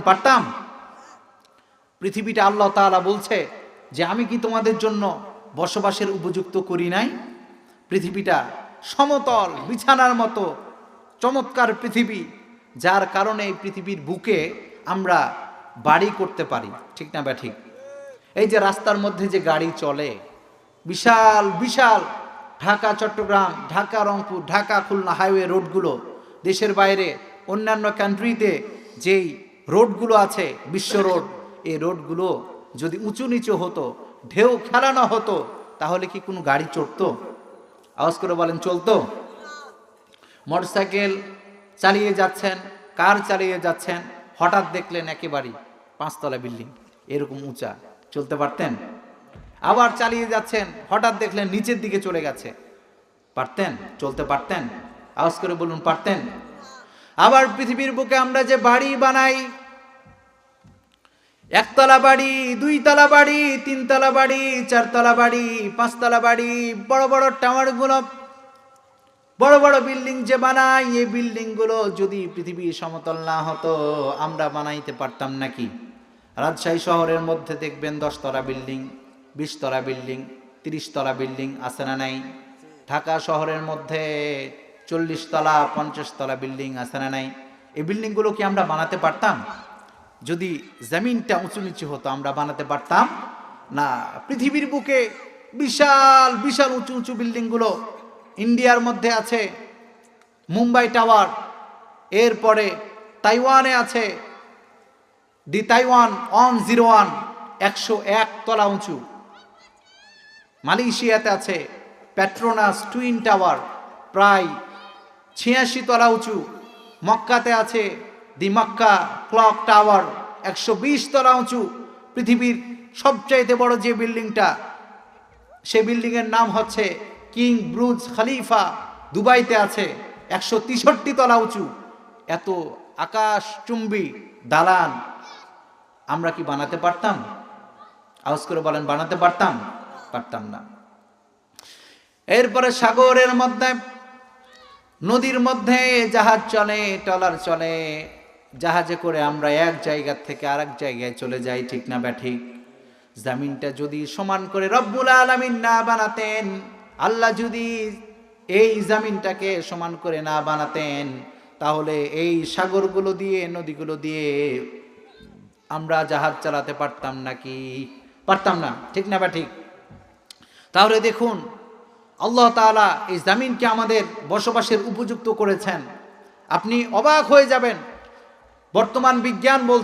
পারতাম? পৃথিবীটা আল্লাহ তাআলা বলছে যে, আমি কি তোমাদের জন্য বসবাসের উপযুক্ত করি নাই? পৃথিবীটা সমতল, বিছানার মতো, চমৎকার পৃথিবী, যার কারণে এই পৃথিবীর বুকে আমরা বাড়ি করতে পারি। ঠিক না বা ঠিক? এই যে রাস্তার মধ্যে যে গাড়ি চলে, বিশাল বিশাল ঢাকা, চট্টগ্রাম, ঢাকা, রংপুর, ঢাকা, খুলনা হাইওয়ে রোডগুলো দেশের বাইরে, অন্যান্য কান্ট্রিতে যেই রোডগুলো আছে, বিশ্ব রোড। এই রোডগুলো যদি উঁচু নিচু হতো, ঢেউ খেলানো হতো, তাহলে কি কোনো গাড়ি চড়তো? আওয়াজ করে বলেন, চলতো। মোটরসাইকেল চালিয়ে যাচ্ছেন, কার চালিয়ে যাচ্ছেন, হঠাৎ দেখলেন একেবারেই পাঁচতলা বিল্ডিং, এরকম উঁচা। চলতে পারতেন? আবার চালিয়ে যাচ্ছেন, হঠাৎ দেখলেন নিচের দিকে চলে গেছে। পারতেন? চলতে পারতেন? আওয়াজ করে বলুন, পারতেন? আবার পৃথিবীর বুকে আমরা যে বাড়ি বানাই একতলা বাড়ি, দুইতলা বাড়ি, তিনতলা বাড়ি, চারতলা বাড়ি, পাঁচতলা বাড়ি, বড় বড় টাওয়ারগুলো, বড় বড় বিল্ডিং যে বানাই এই বিল্ডিংগুলো যদি পৃথিবী সমতল না হতো, আমরা বানাইতে পারতাম নাকি? রাজশাহী শহরের মধ্যে দেখবেন দশতলা বিল্ডিং, বিশতলা বিল্ডিং, তিরিশতলা বিল্ডিং আছে না নাই? ঢাকা শহরের মধ্যে চল্লিশ তলা পঞ্চাশ তলা বিল্ডিং আছে না নাই? এই বিল্ডিংগুলো কি আমরা বানাতে পারতাম? যদি জমিনটা উঁচু নিচু হতো, আমরা বানাতে পারতাম। না, পৃথিবীর বুকে বিশাল বিশাল উঁচু উঁচু বিল্ডিংগুলো ইন্ডিয়ার মধ্যে আছে, মুম্বাই টাওয়ার, এরপরে তাইওয়ানে আছে, the Taiwan one zero one, একশো এক তলা উঁচু। মালয়েশিয়াতে আছে প্যাট্রোনাস টুইন টাওয়ার, প্রায় ছিয়াশি তলা উঁচু। মক্কাতে আছে দি মক্কা ক্লক টাওয়ার একশো বিশ তলা উঁচু, পৃথিবীর সবচাইতে বড় যে বিল্ডিংটা, সে বিল্ডিংয়ের নাম হচ্ছে কিং ব্রুজ খালিফা, দুবাইতে আছে একশো তেষট্টি তলা উঁচু। এত আকাশ চুম্বি দালান, আমরা কি বানাতে পারতাম? আওয়াজ করে বলেন, বানাতে পারতাম? পারতাম না। এরপরে সাগরের মধ্যে, নদীর মধ্যে জাহাজ চলে টলার চলে জাহাজে করে আমরা এক জায়গা থেকে আরেক জায়গায় চলে যাই, ঠিক না ব্যাঠিক জামিনটা যদি সমান করে রব্বুল আলামিন না বানাতেন, আল্লাহ যদি এই জামিনটাকে সমান করে না বানাতেন, তাহলে এই সাগরগুলো দিয়ে, নদীগুলো দিয়ে আমরা জাহাজ চালাতে পারতাম নাকি পারতাম না, ঠিক না বা ঠিক? তাহলে দেখুন, আল্লাহ তাআলা এই জামিনকে আমাদের বসবাসের উপযুক্ত করেছেন। আপনি অবাক হয়ে যাবেন বর্তমান বিজ্ঞান বলছে